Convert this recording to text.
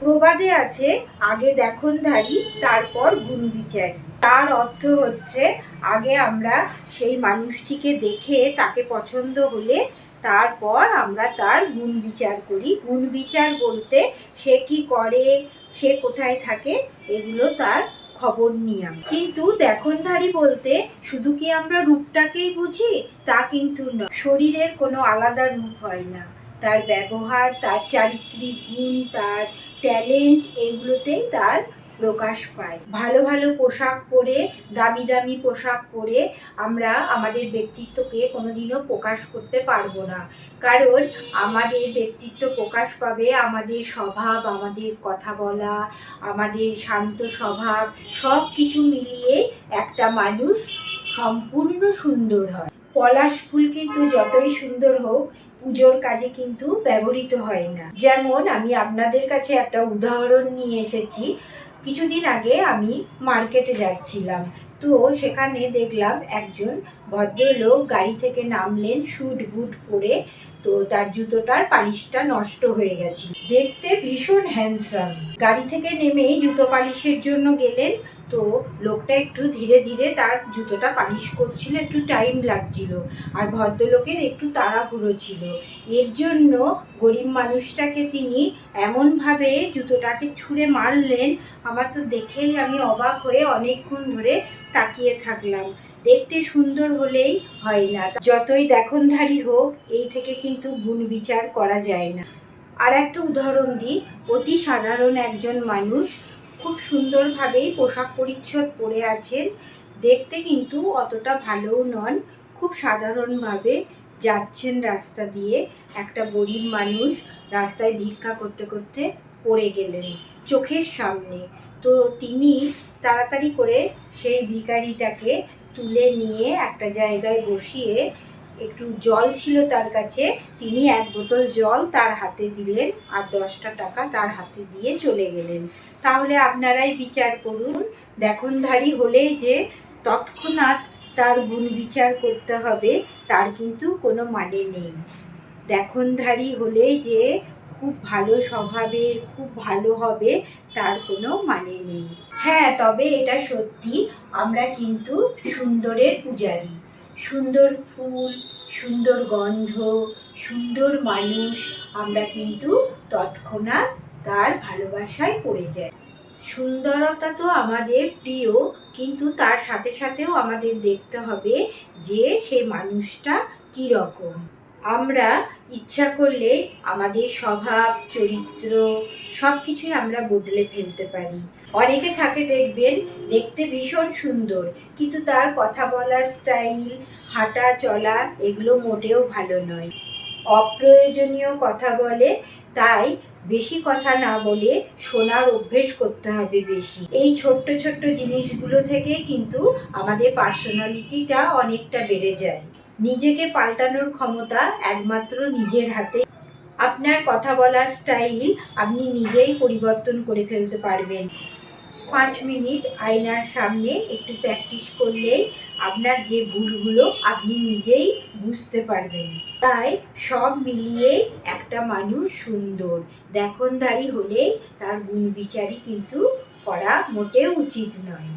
প্রবাদে আছে, আগে দেখনধারী তারপর গুণ বিচারী তার অর্থ হচ্ছে, আগে আমরা সেই মানুষটিকে দেখে তাকে পছন্দ হলে তারপর আমরা তার গুণ বিচার করি। গুণ বিচার বলতে সে কি করে, সে কোথায় থাকে, এগুলো তার খবর নিলাম কিন্তু দেখনধারী বলতে শুধু কি আমরা রূপটাকেই বুঝি? তা কিন্তু নয়। শরীরের কোনো আলাদা রূপ হয় না। তার ব্যবহার, তার চারিত্রিক গুণ, তার ট্যালেন্ট এগুলোতেই তার প্রকাশ পায়। ভালো ভালো পোশাক পরে, দামি দামি পোশাক পরে আমরা আমাদের ব্যক্তিত্বকে কোনোদিনও প্রকাশ করতে পারব না। কারণ আমাদের ব্যক্তিত্ব প্রকাশ পাবে আমাদের স্বভাব, আমাদের কথা বলা, আমাদের শান্ত স্বভাব সব কিছু মিলিয়ে একটা মানুষ সম্পূর্ণ সুন্দর হয়। পলাশ ফুল কিন্তু যতই সুন্দর হোক, পুজোর কাজে কিন্তু ব্যবহৃত হয় না। যেমন আমি আপনাদের কাছে একটা উদাহরণ নিয়ে এসেছি। কিছুদিন আগে আমি মার্কেটে যাচ্ছিলাম। তো সেখানে দেখলাম একজন ভদ্রলোক গাড়ি থেকে নামলেন শুট বুট পরে। তো তার জুতোটার পালিশটা নষ্ট হয়ে গেছে। দেখতে ভীষণ হ্যান্ডসাম গাড়ি থেকে নেমেই জুতো পালিশের জন্য গেলেন, তো লোকটা একটু ধীরে ধীরে তার জুতোটা পালিশ করছিল, একটু টাইম লাগছিল। আর ভদ্রলোকের একটু তাড়াহুড়ো ছিল। এর জন্য গরিব মানুষটাকে তিনি এমনভাবে জুতোটাকে ছুঁড়ে মারলেন, আমার তো দেখেই আমি অবাক হয়ে অনেকক্ষণ ধরে তাকিয়ে থাকলাম। দেখতে সুন্দর হলেই হয় না। যতই দেখনধারী হোক, এই থেকে কিন্তু গুণ বিচার করা যায় না। আর একটা উদাহরণ দিই, অতি সাধারণ একজন মানুষ খুব সুন্দরভাবেই পোশাক পরিচ্ছদ পরে আছেন, দেখতে কিন্তু অতটা ভালোও নন, খুব সাধারণভাবে যাচ্ছেন রাস্তা দিয়ে, একটা গরিব মানুষ রাস্তায় ভিক্ষা করতে করতে পড়ে গেলেন চোখের সামনে। তো তিনি তাড়াতাড়ি করে সেই ভিখারিটাকে তুলে নিয়ে একটা জায়গায় বসিয়ে একটু জল ছিল তার কাছে, তিনি এক বোতল জল তার হাতে দিলেন আর দশটা টাকা তার হাতে দিয়ে চলে গেলেন। তাহলে আপনারাই বিচার করুন, দেখনধারী হলেই যে তৎক্ষণাৎ তার গুণ বিচার করতে হবে, তার কিন্তু কোনো মানে নেই। দেখনধারী হলে যে খুব ভালো স্বভাবের, খুব ভালো হবে তার কোনো মানে নেই। হ্যাঁ তবে এটা সত্যি, আমরা কিন্তু সুন্দরের পূজারী। সুন্দর ফুল, সুন্দর গন্ধ, সুন্দর মানুষ, আমরা কিন্তু তৎক্ষণাৎ তার ভালোবাসায় পড়ে যাই। সুন্দরতা তো আমাদের প্রিয়, কিন্তু তার সাথে সাথেও আমাদের দেখতে হবে যে সেই মানুষটা কী রকম আমরা ইচ্ছা করলে আমাদের স্বভাব, চরিত্র সব কিছুই আমরা বদলে ফেলতে পারি। অনেকে থাকে দেখবেন, দেখতে ভীষণ সুন্দর, কিন্তু তার কথা বলার স্টাইল হাঁটা চলা এগুলো মোটেও ভালো নয়। অপ্রয়োজনীয় কথা বলে, তাই বেশি কথা না বলে শোনার অভ্যেস করতে হবে বেশি। এই ছোট্ট ছোট্ট জিনিসগুলো থেকে কিন্তু আমাদের পার্সোনালিটিটা অনেকটা বেড়ে যায়। নিজেকে পাল্টানোর ক্ষমতা একমাত্র নিজের হাতে। আপনার কথা বলার স্টাইল আপনি নিজেই পরিবর্তন করে ফেলতে পারবেন। পাঁচ মিনিট আয়নার সামনে একটু প্র্যাকটিস করলেই আপনার যে ভুলগুলো আপনি নিজেই বুঝতে পারবেন। তাই সব মিলিয়ে একটা মানুষ সুন্দর, দেখনদারি হলে তার গুণ বিচারই কিন্তু করা মোটেও উচিত নয়।